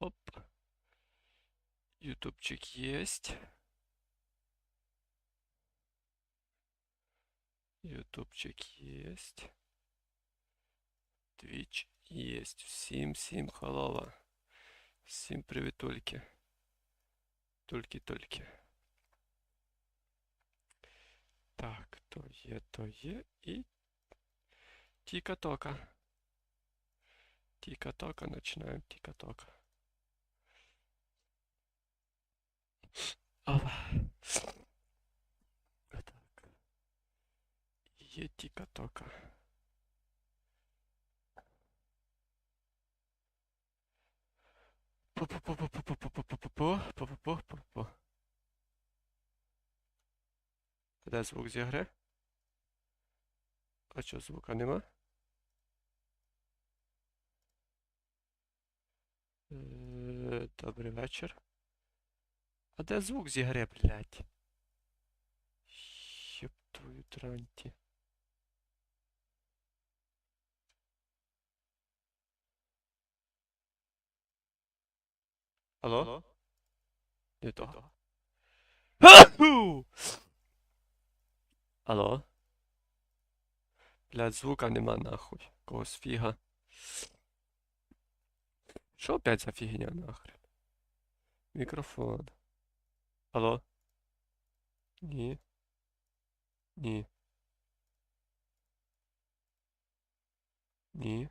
Оп. Ютубчик есть. Ютубчик есть. Твіч есть. Всім, всім халава. Всім привітульки. Тільки-тільки. Так, то є, то є і тіка-тока. Тіка-тока, починаємо тіка-тока. Ова. Так. Є тіка-тока. По-по-по-по-по-по-по-по-по-по-по-по-по. Де звук зі гри? А що звука нема? Е, Добрий вечір. А де звук зі гри, блядь? Ёб твою транті. Алло? Не то. Алло? Блядь, звука нема нахуй. Когось фіга. Що опять за фігня нахрен? Мікрофон. Алло? Ні. Ні. Ні.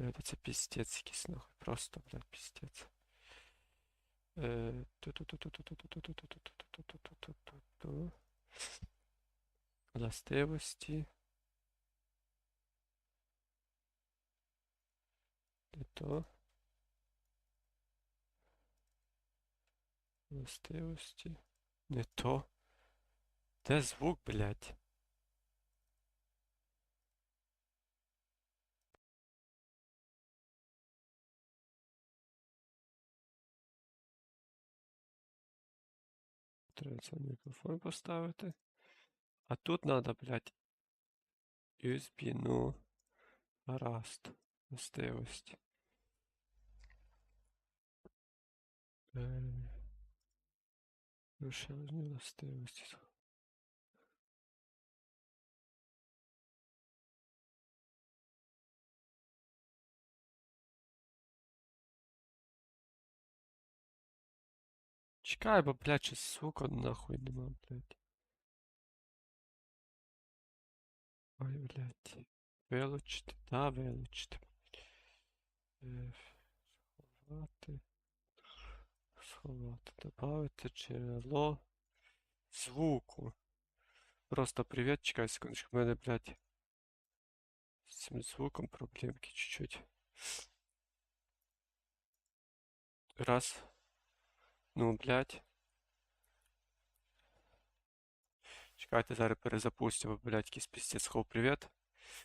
Е, блядь, це піздець якийсь нахуй. Просто, блядь, піздець. Властивості. Де то? Властивості. Не то. Де звук, блядь? Треба мікрофон поставити. А тут треба, блядь, USB, ну, гаразд, властивості. Е, Розширені властивості. Чекай, бо, блядь, щось звука нахуй нема, блядь. Ой, блядь. Вилучити, да, вилучити. Е, Сховати. Сховати. Добавити джерело звуку. Просто привіт, чекай секундочку. У мене, блядь, з цим звуком проблемки чуть-чуть. Раз. Ну, блядь. Чекайте, зараз перезапустимо, блядь, якийсь піздець хов, привіт.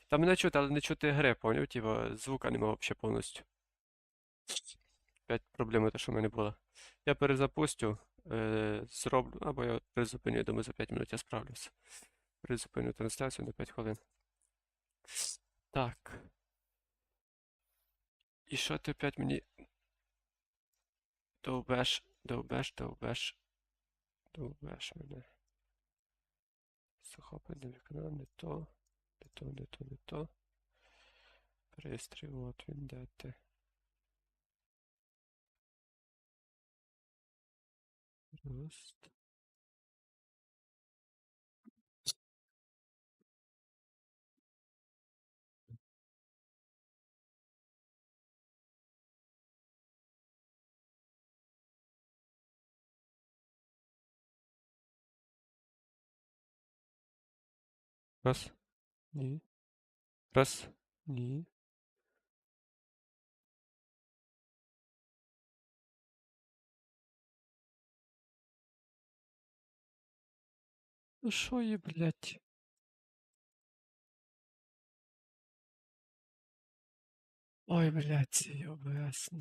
Там мене чути, але не чути гри, поняв? Типа, звука нема вообще повністю. Опять проблема те, що в мене була. Я перезапустю, е, зроблю, або я призупиню, я думаю, за 5 минут я справлюся. Призупиню трансляцію на 5 хвилин. Так. І що ти опять мені довбеш, довбеш, довбеш, довбеш мене. Захоплення вікна, не то, не то, не то, не то. Пристрій, от він, де ти. wirst Was? Nee. Was? Nee. Ну, шо душою, блядь? Ой, блядь, ёб ясно.